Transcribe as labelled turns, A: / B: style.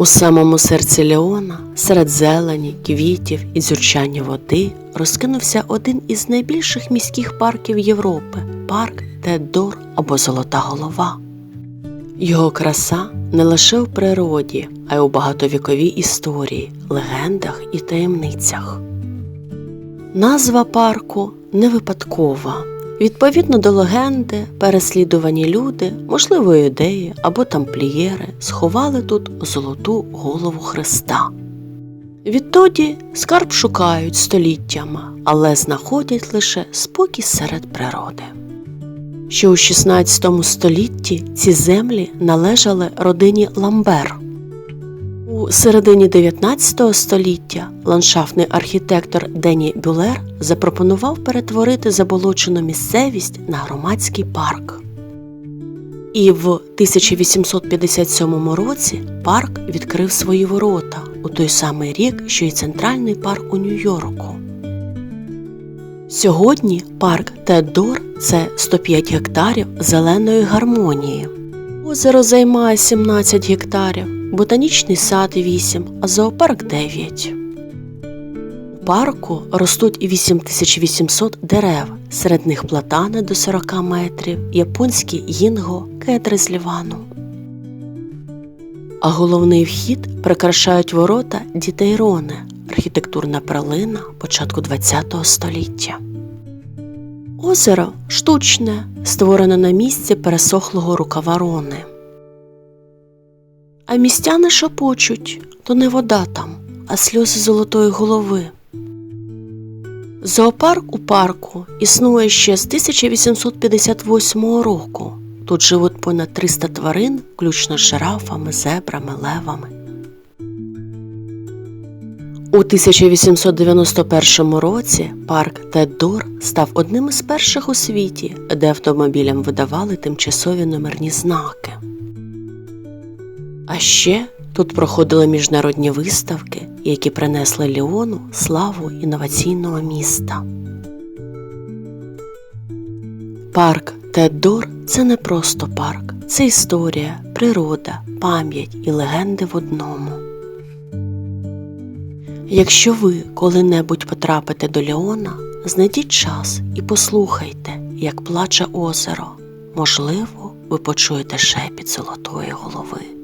A: У самому серці Леона, серед зелені, квітів і дзюрчання води, розкинувся один із найбільших міських парків Європи парк Теддор або Золота Голова. Його краса не лише в природі, а й у багатовіковій історії, легендах і таємницях. Назва парку не випадкова. Відповідно до легенди, переслідувані люди, можливо, юдеї або тамплієри, сховали тут золоту голову Христа. Відтоді скарб шукають століттями, але знаходять лише спокій серед природи. Ще у 16 столітті ці землі належали родині Ламбер. У середині 19 століття ландшафтний архітектор Дені Бюлер запропонував перетворити заболочену місцевість на громадський парк. І в 1857 році парк відкрив свої ворота у той самий рік, що й центральний парк у Нью-Йорку. Сьогодні парк Теддор це 105 гектарів зеленої гармонії. Озеро займає 17 гектарів, ботанічний сад 8, а зоопарк 9. У парку ростуть 8800 дерев, серед них платани до 40 метрів, японські гінго, кедри з Лівану. А головний вхід прикрашають ворота дітей Рони, архітектурна пралина початку ХХ століття. Озеро штучне, створене на місці пересохлого рукава Рони. А містяни шепочуть то не вода там, а сльози золотої голови. Зоопарк у парку існує ще з 1858 року. Тут живуть понад 300 тварин, включно з жирафами, зебрами, левами. У 1891 році парк Теддор став одним із перших у світі, де автомобілям видавали тимчасові номерні знаки. А ще тут проходили міжнародні виставки, які принесли Ліону славу інноваційного міста. Парк Теддор це не просто парк, це історія, природа, пам'ять і легенди в одному. Якщо ви коли-небудь потрапите до Леона, знайдіть час і послухайте, як плаче озеро. Можливо, ви почуєте шепіт золотої голови.